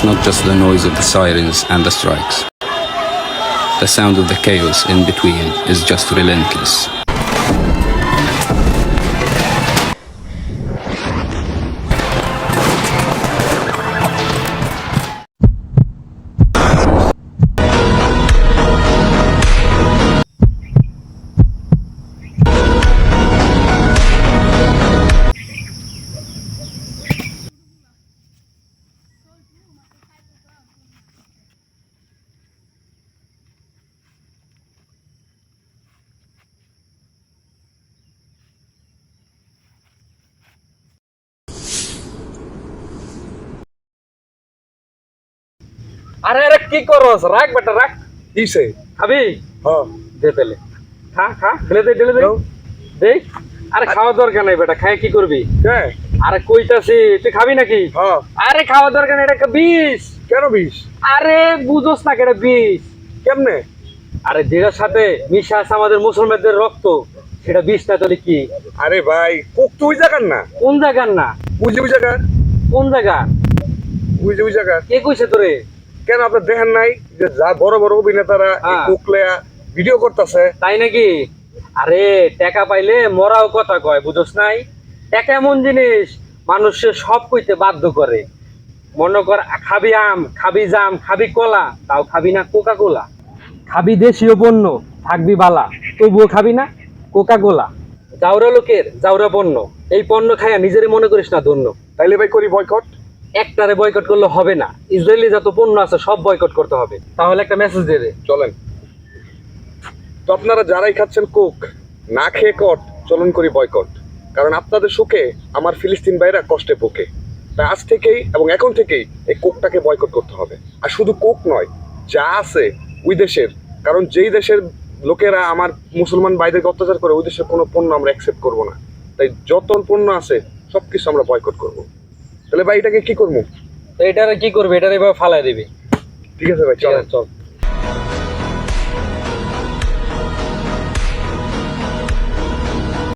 It's not just the noise of the sirens and the strikes. The sound of the chaos in between is just relentless. আরে আরে কি করস? রাখ বেটা রাখ। কিসে? খাবি? হ্যাঁ দে তাহলে। খা খা ঢেলে দে ঢেলে দে। দেখ আরে খাওয়া দরকার নাই বেটা খায় কি করবি? আরে কইতাছি তুই খাবি নাকি? আরে খাওয়া দরকার নাই এটা বিষ। কেন বিষ? আরে বুঝোস না এটা বিষ। কেমনে? আরে যেটার সাথে মিশা আছে আমাদের মুসলমানদের রক্ত সেটা বিষ না তাহলে কি? আরে ভাই কোক তো ওই জায়গার না? কোন জায়গার না? বুঝে ওই জায়গার? কোন জায়গা বুঝে ওই জায়গার? কে কইছে তোরে? কেন আপনার দেখেন নাই যে যা বড় বড় অভিনেতারা হ্যাঁ। কোক লেয়া ভিডিও করতেছে? তাই নাকি? আরে টাকা পাইলে মরাও কথা কয় বুঝোস নাই? টাকা এমন জিনিস মানুষের সব কইতে বাধ্য করে। মনে কর খাবি আম খাবি জাম খাবি কলা তাও খাবি না কোকা কোলা খাবি দেশীয় পণ্য থাকবি বালা তবুও খাবি না কোকা কোলা জাউরা লোকের জাউরা পণ্য। এই পণ্য খাইয়া নিজেরই মনে করিস না ধন্য। তাইলে ভাই করি বয়কট একটারে বয়কট করলে হবে না। ইসরায়েলি যত পণ্য আছে, সব বয়কট করতে হবে। তাহলে একটা মেসেজ দিয়ে দে। চলেন। তো আপনারা যারাই খাচ্ছেন কোক না খেয়ে কট চলন করি বয়কট কারণ আপনাদের সুখে আমার ফিলিস্তিন ভাইরা কষ্টে পোকে তাই আজ থেকেই এবং এখন থেকেই এই কোকটাকে বয়কট করতে হবে। আর শুধু কোক নয়, যা আছে ওই দেশের। কারণ যেই দেশের লোকেরা আমার মুসলমান ভাইদেরকে অত্যাচার করে, ওই দেশের কোনো পণ্য আমরা অ্যাকসেপ্ট করব না। তাই যত পণ্য আছে সব কিছু আমরা বয়কট করব। তাহলে ভাই এটাকে কি করব? তো এটারে কি করবে? এটারে এবার ফালাই দিবি। ঠিক আছে ভাই চল চল।